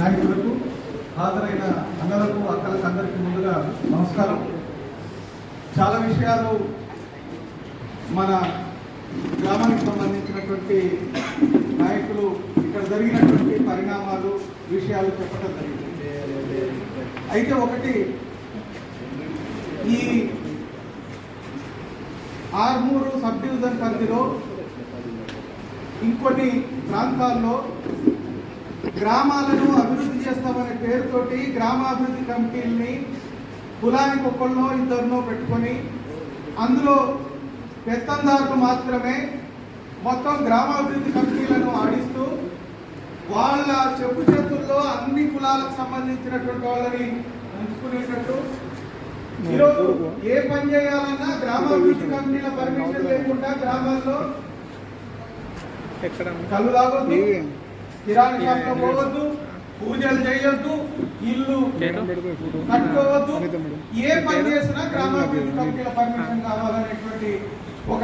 నాయకులకు హాజరైన అన్నలకు అక్కలకు అందరికీ ముందుగా నమస్కారం. చాలా విషయాలు మన గ్రామానికి సంబంధించినటువంటి నాయకులు ఇక్కడ జరిగినటువంటి పరిణామాలు విషయాలు చెప్పడం జరిగింది. అయితే ఒకటి ఈ ఆర్మూరు సబ్ డివిజన్ పరిధిలో ఇంకొన్ని ప్రాంతాల్లో గ్రామాలను అభివృద్ధి చేస్తామనే పేరుతోటి గ్రామాభివృద్ధి కమిటీల్ని కులానికి ఒక్కళ్ళనో ఇద్దరినో పెట్టుకొని అందులో పెత్తందారులు మాత్రమే మొత్తం గ్రామాభివృద్ధి కమిటీలను ఆడిస్తూ వాళ్ళ చెప్పు చేతుల్లో అన్ని కులాలకు సంబంధించినటువంటి వాళ్ళని ఉంచుకునేటట్టు ఈరోజు ఏ పని చేయాలన్నా గ్రామాభివృద్ధి కమిటీల పర్మిషన్ లేకుండా గ్రామాల్లో కళ్ళు తాగొద్దు కిరాణా షాప్లో పోవద్దు పూజలు చేయొద్దు ఇల్లు కట్టుకోవద్దు. ఏ పని చేసినా గ్రామాభివృద్ధి కమిటీల పర్మిషన్ కావాలనేటువంటి ఒక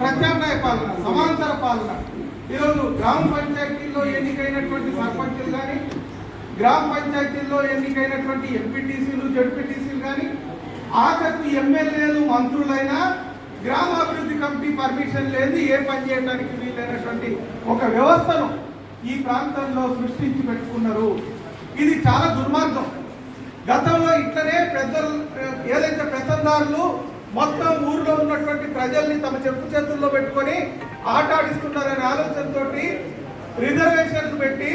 ప్రత్యామ్నాయ పాలన సమాంతర పాలన. ఈరోజు గ్రామ పంచాయతీల్లో ఎన్నికైనటువంటి సర్పంచులు కానీ గ్రామ పంచాయతీల్లో ఎన్నికైనటువంటి ఎంపీటీసీలు జడ్పీటీసీలు కానీ ఆఖరికి ఎమ్మెల్యేలు మంత్రులైనా గ్రామాభివృద్ధి కమిటీ పర్మిషన్ లేదు ఏ పని చేయడానికి వీలైనటువంటి ఒక వ్యవస్థను ఈ ప్రాంతంలో సృష్టించి పెట్టుకున్నారు. ఇది చాలా దుర్మార్గం. గతంలో ఇట్లనే పెద్దలు ఏదైతే పెత్తందారులు మొత్తం ఊర్లో ఉన్నటువంటి ప్రజల్ని తమ చెప్పు చేతుల్లో పెట్టుకొని ఆట ఆడిస్తున్నారనే ఆలోచనతో రిజర్వేషన్లు పెట్టి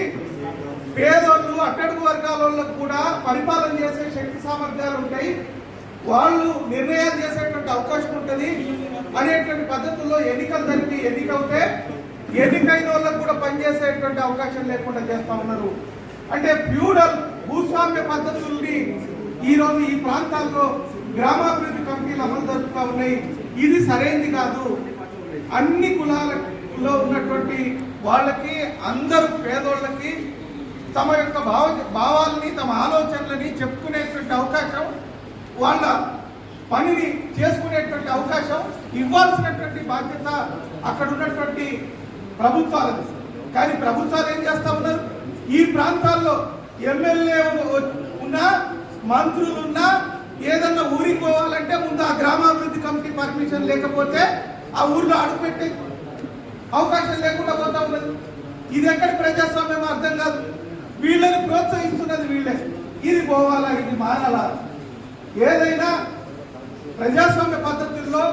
పేదోళ్ళు అట్టడుగు వర్గాల కూడా పరిపాలన చేసే శక్తి సామర్థ్యాలు ఉంటాయి. వాళ్ళు నిర్ణయాలు చేసేటువంటి అవకాశం ఉంటుంది అనేటువంటి పద్ధతుల్లో ఎన్నికలు జరిపి ఎన్నికవుతే ఎన్నికైన వాళ్ళకు కూడా పనిచేసేటువంటి అవకాశం లేకుండా చేస్తా ఉన్నారు. అంటే ప్యూడల్ భూస్వామ్య పద్ధతుల్ని ఈ ఈ ప్రాంతాల్లో గ్రామాభివృద్ధి కమిటీలు అమలు జరుపుతా ఉన్నాయి. ఇది సరైంది కాదు. అన్ని కులాలలో ఉన్నటువంటి వాళ్ళకి అందరూ పేదోళ్ళకి తమ యొక్క భావ భావాల్ని తమ ఆలోచనలని చెప్పుకునేటువంటి అవకాశం వాళ్ళ పనిని చేసుకునేటువంటి అవకాశం ఇవ్వాల్సినటువంటి బాధ్యత అక్కడ ఉన్నటువంటి ప్రభుత్వాలకు కానీ ప్రభుత్వాలు ఏం చేస్తా ఉన్నారు? ఈ ప్రాంతాల్లో ఎమ్మెల్యే ఉన్నా మంత్రులు ఉన్నా ఏదన్నా ఊరికి పోవాలంటే ముందు ఆ గ్రామాభివృద్ధి కమిటీ పర్మిషన్ లేకపోతే ఆ ఊర్లో అడుగుపెట్టే అవకాశం లేకుండా పోతా ఉన్నది. ఇది ఎక్కడ ప్రజాస్వామ్యం అర్థం కాదు. వీళ్ళని ప్రోత్సహిస్తున్నది వీళ్ళే. ఇది పోవాలా ఇది మారాలా? ఏదైనా ప్రజాస్వామ్య పద్ధతుల్లో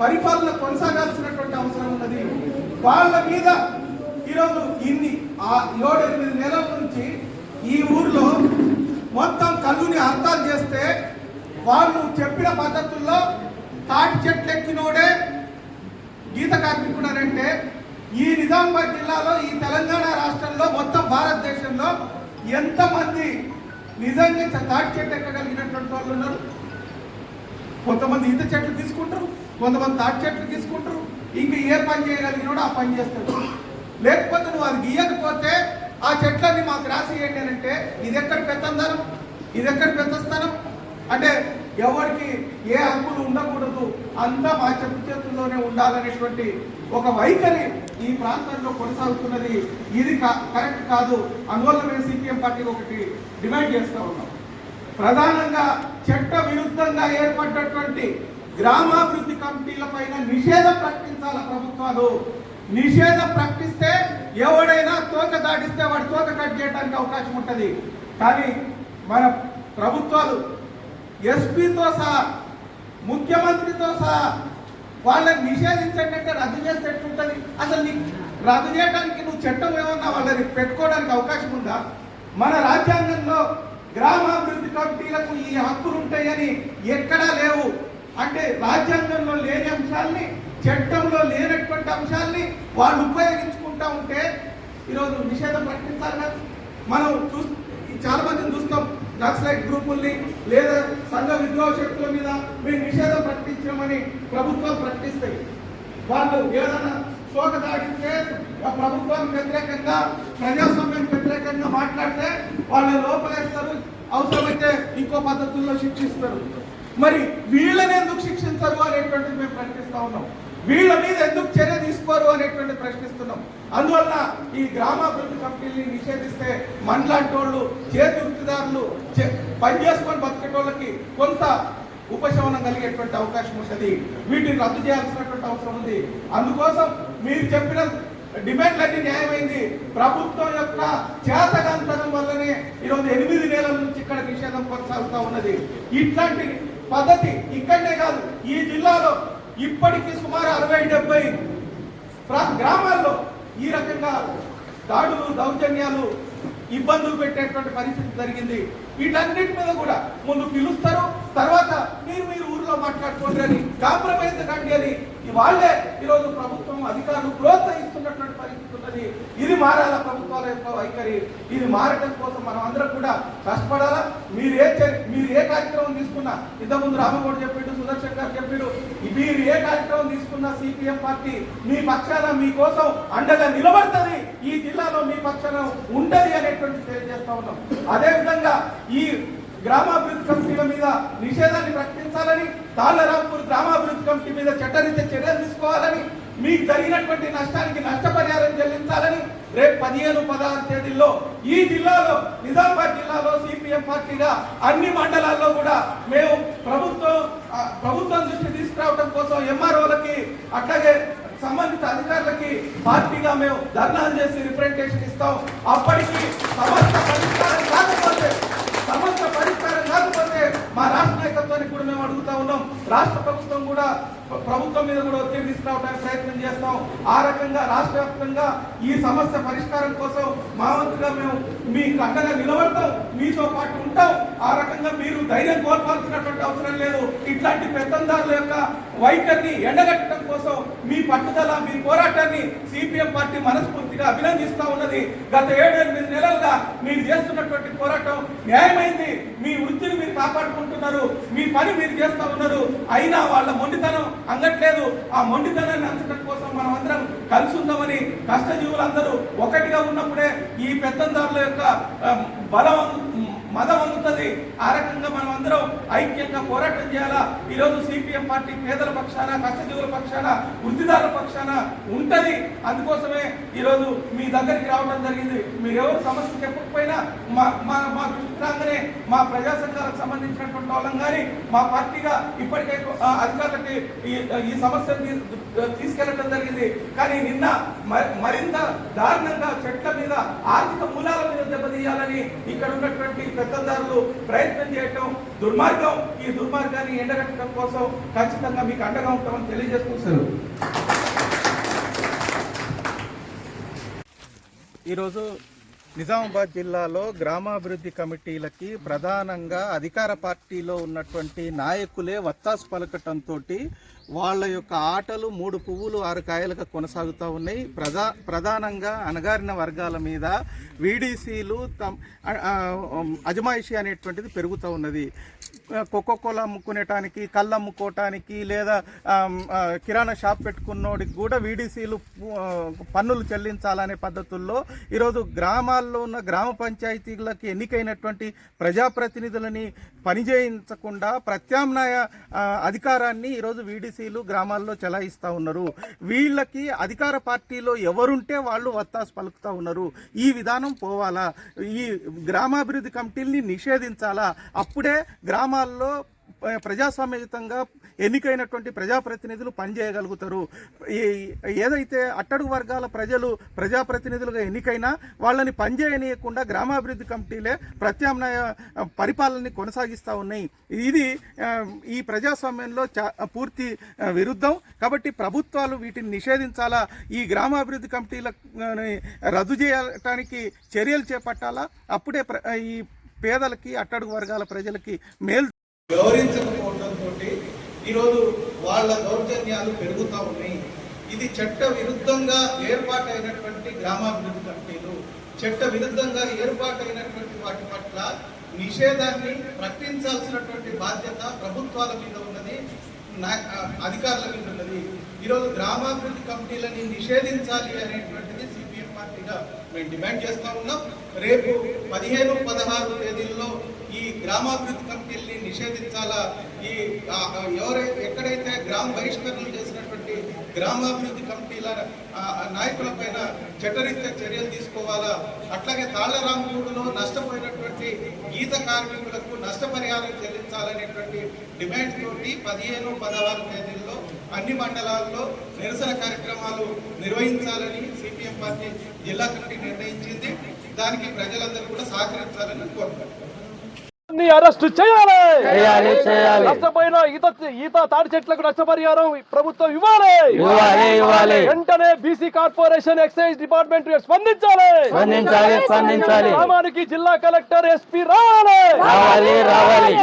పరిపాలన కొనసాగాల్సినటువంటి అవసరం ఉన్నది. వాళ్ళ మీద ఈరోజు ఇన్ని ఆ ఏడు ఎనిమిది నెలల నుంచి ఈ ఊర్లో మొత్తం కళ్ళుని అర్థాలు చేస్తే వాళ్ళు చెప్పిన పద్ధతుల్లో తాటి చెట్లు ఎక్కినోడే గీత కార్మికుడనంటే ఈ నిజామాబాద్ జిల్లాలో ఈ తెలంగాణ రాష్ట్రంలో మొత్తం భారతదేశంలో ఎంతమంది నిజంగా తాటి చెట్టు ఎక్కగలిగినటువంటి వాళ్ళు ఉన్నారు. కొంతమంది ఈత చెట్లు తీసుకుంటారు కొంతమంది తాటి చెట్లు తీసుకుంటారు. ఇంకా ఏ పని కూడా ఆ పని చేస్తాడు. లేకపోతే నువ్వు అది గీయకపోతే ఆ చెట్లన్నీ మాకు రాసేయండి అని అంటే ఇది ఎక్కడ పెత్తందనం ఇది ఎక్కడ పెద్దస్థానం అంటే ఎవరికి ఏ హక్కులు అంతా మా చెప్పు చేతుల్లోనే ఉండాలనేటువంటి ఒక వైఖరి ఈ ప్రాంతంలో కొనసాగుతున్నది. ఇది కా- కరెక్ట్ కాదు. అందువల్ల మేము సిపిఎం పార్టీ ఒకటి డిమాండ్ చేస్తూ ఉన్నాం. ప్రధానంగా చట్ట విరుద్ధంగా ఏర్పడ్డటువంటి గ్రామాభివృద్ధి కమిటీలపైన నిషేధం ప్రకటించాల ప్రభుత్వాలు. నిషేధం ప్రకటిస్తే ఎవడైనా తోక దాటిస్తే వాడి తోక కట్ చేయడానికి అవకాశం ఉంటుంది. కానీ మన ప్రభుత్వాలు ఎస్పీతో సహా ముఖ్యమంత్రితో సహా వాళ్ళని నిషేధించండి అంటే రద్దు చేస్తే ఎట్లుంటుంది? అసలు నీకు రద్దు చేయడానికి నువ్వు చట్టం ఏమన్నా వాళ్ళని పెట్టుకోవడానికి అవకాశం ఉందా? మన రాజ్యాంగంలో గ్రామాభివృద్ధి కమిటీలకు ఈ హక్కులు ఉంటాయని ఎక్కడా లేవు. అంటే రాజ్యాంగంలో లేని అంశాల్ని చట్టంలో లేనటువంటి అంశాల్ని వాళ్ళు ఉపయోగించుకుంటా ఉంటే ఈరోజు నిషేధం ప్రకటిస్తారు కదా. మనం చూ చాలా మందిని చూస్తాం. నక్సలైట్ గ్రూపుల్ని లేదా సంఘ విద్రోహ శక్తుల మీద మేము నిషేధం ప్రకటించామని ప్రభుత్వం ప్రకటిస్తాయి. వాళ్ళు ఏదైనా చోట దాటిస్తే ప్రభుత్వం వ్యతిరేకంగా ప్రజాస్వామ్యం వ్యతిరేకంగా మాట్లాడితే వాళ్ళు లోపలేస్తారు అవసరమైతే ఇంకో పద్ధతుల్లో శిక్షిస్తారు. మరి వీళ్ళని ఎందుకు శిక్షించరు అనేటువంటిది మేము ప్రకటిస్తూ ఉన్నాం. వీళ్ళ మీద ఎందుకు చర్య తీసుకోరు అనేటువంటి ప్రశ్నిస్తున్నాం. అందువల్ల ఈ గ్రామాభివృద్ధి కంపెనీని నిషేధిస్తే మనలాంటి వాళ్ళు చేతి వృత్తిదారులు చే- పని చేసుకొని బతికేటోళ్ళకి కొంత ఉపశమనం కలిగేటువంటి అవకాశం ఉంటుంది. వీటిని రద్దు చేయాల్సినటువంటి అవసరం ఉంది. అందుకోసం మీరు చెప్పిన డిమాండ్లన్నీ న్యాయమైంది. ప్రభుత్వం యొక్క చేతగంతనం వల్లనే ఈరోజు ఎనిమిది నెలల నుంచి ఇక్కడ నిషేధం కొనసాగుతూ ఉన్నది. ఇట్లాంటి పద్ధతి ఇక్కడనే కాదు ఈ జిల్లాలో ఇప్పటికీ సుమారు అరవై డెబ్బై గ్రామాల్లో ఈ రకంగా దాడులు దౌర్జన్యాలు ఇబ్బందులు పెట్టేటువంటి పరిస్థితి జరిగింది. వీటన్నిటి మీద కూడా ముందు పిలుస్తారు. తర్వాత మీరు మీరు ఊర్లో మాట్లాడుకోండి అని కాంప్రమైజ్ కండి అని ఈ వాళ్ళే ఈరోజు ప్రభుత్వం అధికారులు ప్రోత్సహిస్తున్నటువంటి పరిస్థితి ఉన్నది. ఇది మారాలా ప్రభుత్వాల యొక్క వైఖరి. ఇది మారటం కోసం మనం అందరం కూడా కష్టపడాలా? మీరు ఏ చర్య- మీరు ఏ కార్యక్రమం తీసుకున్నా ఇంతకుముందు రామగౌడ్ చెప్పిండు సుదర్శన్ గారు చెప్పిడు మీరు ఏ కార్యక్రమం తీసుకున్నా సిపిఎం పార్టీ మీ పక్షాన మీకోసం అండగా నిలబడుతుంది. ఈ జిల్లాలో మీ పక్షాన ఉండదు అనేటువంటి తెలియజేస్తా ఉన్నాం. అదేవిధంగా ఈ గ్రామాభివృద్ధి కమిటీల మీద నిషేధాన్ని ప్రకటించాలని తాళ్ళరాంపూర్ గ్రామాభివృద్ధి కమిటీ మీద చట్టరీత్యా చర్యలు తీసుకోవాలని మీకు జరిగినటువంటి నష్టానికి నష్టపరిహారం చెల్లించాలని రేపు పదిహేను పదహారు తేదీల్లో ఈ జిల్లాలో నిజామాబాద్ జిల్లాలో సిపిఎం పార్టీగా అన్ని మండలాల్లో కూడా మేము ప్రభుత్వం ప్రభుత్వం దృష్టి తీసుకురావడం కోసం ఎంఆర్ఓలకి అట్లాగే సంబంధిత అధికారులకి పార్టీగా మేము ధర్నాలు చేసి రిప్రజెంటేషన్ ఇస్తాం. అప్పటికి సమస్త పరిష్కారం కాకపోతే సమస్య పరిష్కారం కాకపోతే మా రాష్ట్ర నాయకత్వానికి కూడా మేము అడుగుతా ఉన్నాం రాష్ట్ర ప్రభుత్వం కూడా ప్రభుత్వం మీద కూడా ఒత్తిడి తీసుకురావడానికి ప్రయత్నం చేస్తాం. ఆ రకంగా రాష్ట్ర వ్యాప్తంగా ఈ సమస్య పరిష్కారం కోసం మా వంతుగా మేము మీ అండగా నిలబడతాం మీతో పాటు ఉంటాం ఆ రకంగా మీరు ధైర్యం కోల్పాల్సినటువంటి అవసరం లేదు. ఇట్లాంటి పెత్తందారుల యొక్క వైఖరిని ఎండగట్టడం కోసం మీ పట్టుదల మీ పోరాటాన్ని సిపిఎం పార్టీ మనస్ఫూర్తిగా అభినందిస్తా ఉన్నది. గత ఏడు ఎనిమిది నెలలుగా మీరు చేస్తున్నటువంటి పోరాటం న్యాయమైంది. మీ వృత్తిని మీరు కాపాడుకుంటున్నారు. మీ పని మీరు చేస్తా ఉన్నారు. అయినా వాళ్ళ మొండితనం అంగట్లేదు. ఆ మొండితనాన్ని అంచడం కోసం మనం అందరం కలిసి ఉందామని కష్టజీవులందరూ ఒక ఈ పెత్తందారుల యొక్క బలం మదం అందుతుంది ఆ రకంగా మనం అందరం ఐక్యంగా పోరాటం చేయాలా? ఈరోజు సిపిఎం పార్టీ పేదల పక్షాన కష్టజీవుల పక్షాన వృత్తిదారుల పక్షాన ఉంటుంది. అందుకోసమే ఈరోజు మీ దగ్గరికి రావడం జరిగింది. మీరు సమస్య చెప్పకపోయినా మా మా మా రాగానే మా ప్రజా సంఘాలకు సంబంధించినటువంటి వాళ్ళం కానీ మా పార్టీగా ఇప్పటికే అధికారులకి ఈ ఈ సమస్యను తీ- తీసుకెళ్ళడం జరిగింది. కానీ నిన్న మ- మరింత దారుణంగా చెట్ల మీద ఆర్థిక మూలాల మీద దెబ్బతీయాలని ఇక్కడ ఉన్నటువంటి పెత్తందారులు ప్రయత్నం చేయటం దుర్మార్గం. ఈ దుర్మార్గాన్ని ఎండగట్టడం కోసం ఖచ్చితంగా మీకు అండగా ఉంటామని తెలియజేసుకుంటారు ఈరోజు నిజామాబాద్ జిల్లాలో గ్రామాభివృద్ధి కమిటీలకి ప్రధానంగా అధికార పార్టీలో ఉన్నటువంటి నాయకులే వత్తాసు పలకటంతో వాళ్ళ యొక్క ఆటలు మూడు పువ్వులు ఆరు కాయలుగా కొనసాగుతూ ఉన్నాయి. ప్రధా ప్రధానంగా అణగారిన వర్గాల మీద వీడీసీలు తమ్ అజమాయిషి అనేటువంటిది పెరుగుతూ ఉన్నది. కోకో కోలా అమ్ముకునేటానికి కళ్ళు అమ్ముకోవటానికి లేదా కిరాణా షాప్ పెట్టుకున్నోడికి కూడా వీడీసీలు పన్నులు చెల్లించాలనే పద్ధతుల్లో ఈరోజు గ్రామాల్లో ఉన్న గ్రామ పంచాయతీలకి ఎన్నికైనటువంటి ప్రజాప్రతినిధులని పనిచేయించకుండా ప్రత్యామ్నాయ అధికారాన్ని ఈరోజు వీడీసీ ఎమ్మెల్సీలు గ్రామాల్లో చెలాయిస్తూ ఉన్నారు. వీళ్ళకి అధికార పార్టీలో ఎవరుంటే వాళ్ళు వత్తాసు పలుకుతూ ఉన్నారు. ఈ విధానం పోవాలా? ఈ గ్రామాభివృద్ధి కమిటీల్ని నిషేధించాలా? అప్పుడే గ్రామాల్లో ప్రజాస్వామ్యయుతంగా ఎన్నికైనటువంటి ప్రజాప్రతినిధులు పనిచేయగలుగుతారు. ఈ- ఏదైతే అట్టడుగు వర్గాల ప్రజలు ప్రజాప్రతినిధులుగా ఎన్నికైనా వాళ్ళని పనిచేయనీయకుండా గ్రామాభివృద్ధి కమిటీలే ప్రత్యామ్నాయ పరిపాలనని కొనసాగిస్తూ ఉన్నాయి. ఇది ఈ ప్రజాస్వామ్యంలో చా- పూర్తి విరుద్ధం. కాబట్టి ప్రభుత్వాలు వీటిని నిషేధించాలా? ఈ గ్రామాభివృద్ధి కమిటీలని రద్దు చేయటానికి చర్యలు చేపట్టాలా? అప్పుడే ప్ర- ఈ పేదలకి అట్టడుగు వర్గాల ప్రజలకి మేలు గౌరవించకపోవడంతో ఈరోజు వాళ్ళ దౌర్జన్యాలు పెరుగుతూ ఉన్నాయి. ఇది చట్ట విరుద్ధంగా ఏర్పాటైనటువంటి గ్రామాభివృద్ధి కమిటీలు చట్ట విరుద్ధంగా ఏర్పాటైనటువంటి వాటి పట్ల నిషేధాన్ని ప్రకటించాల్సినటువంటి బాధ్యత ప్రభుత్వాల మీద ఉన్నది నా- అధికారుల మీద ఉన్నది. ఈరోజు గ్రామాభివృద్ధి కమిటీలని నిషేధించాలి అనేటువంటిది సిపిఎం పార్టీగా మేము డిమాండ్ చేస్తూ ఉన్నాం. రేపు పదిహేను పదహారు తేదీల్లో ఈ గ్రామాభివృద్ధి కమిటీల్ని నిషేధించాలా? ఈ ఎవరైతే ఎక్కడైతే గ్రామ బహిష్కరణలు చేసినటువంటి గ్రామాభివృద్ధి కమిటీల నాయకుల పైన చట్టరీత్యా చర్యలు తీసుకోవాలా? అట్లాగే తాళ్ళరామగూడులో నష్టపోయినటువంటి గీత కార్మికులకు నష్టపరిహారం చెల్లించాలనేటువంటి డిమాండ్ తోటి పదిహేను పదహారు తేదీల్లో అన్ని మండలాల్లో నిరసన కార్యక్రమాలు నిర్వహించాలని సిపిఎం పార్టీ జిల్లా కమిటీ నిర్ణయించింది. దానికి ప్రజలందరూ కూడా సహకరించాలని కోరుకుంటున్నారు ని అరెస్టు చేయాలి. నష్టపోయిన ఈత ఈత తాడి చెట్లకు నష్టపరిహారం ప్రభుత్వం ఇవ్వాలి. వెంటనే బీసీ కార్పొరేషన్ ఎక్సైజ్ డిపార్ట్మెంట్ స్పందించాలి. గ్రామానికి జిల్లా కలెక్టర్ ఎస్పీ రావాలి.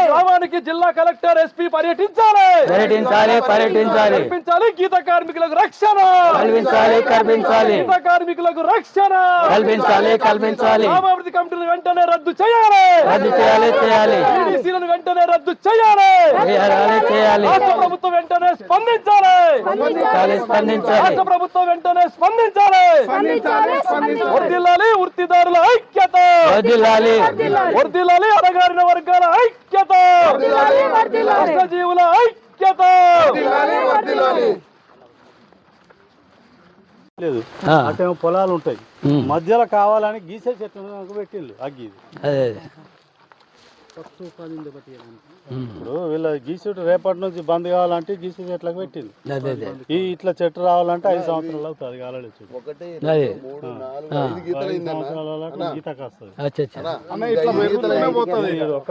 గ్రామానికి జిల్లా కలెక్టర్ ఎస్పీ పర్యటించాలి. పర్యటించాలి పర్యటించాలి. కల్పించాలి గీత కార్మికులకు రక్షణ. కల్పించాలి కల్పించాలి. గీత కార్మికులకు రక్షణ. కల్పించాలి కల్పించాలి. గ్రామాభివృద్ధి కమిటీలు వెంటనే రద్దు చేయాలి. రద్దు చేయాలి చేయాలి. ఈడీసీలను వెంటనే రద్దు చేయాలి. చేయాలి చేయాలి. రాష్ట్ర ప్రభుత్వం వెంటనే స్పందించాలి. స్పందించాలి రాష్ట్ర ప్రభుత్వం వెంటనే స్పందించాలి. వర్దిల్లాలి వృత్తిదారుల ఐక్యత. వదిలాలి వర్దిల్లాలి. అడగారిన వర్గాల ఐక్యత. కష్టజీవుల ఐక్యత. లేదు. ఆ, అటేమో పొలాలు ఉంటాయి. మధ్యలో కావాలని గీసే చెట్టు పెట్టిండు అగ్గి ఇప్పుడు వీళ్ళ గీసుడు రేపటి నుంచి బంద్ కావాలంటే గీసే చెట్లకు పెట్టింది అదే అదే ఈ ఇట్లా చెట్టు రావాలంటే ఐదు సంవత్సరాలు అవుతుంది కాలేదు సంవత్సరాల వరకు గీతకు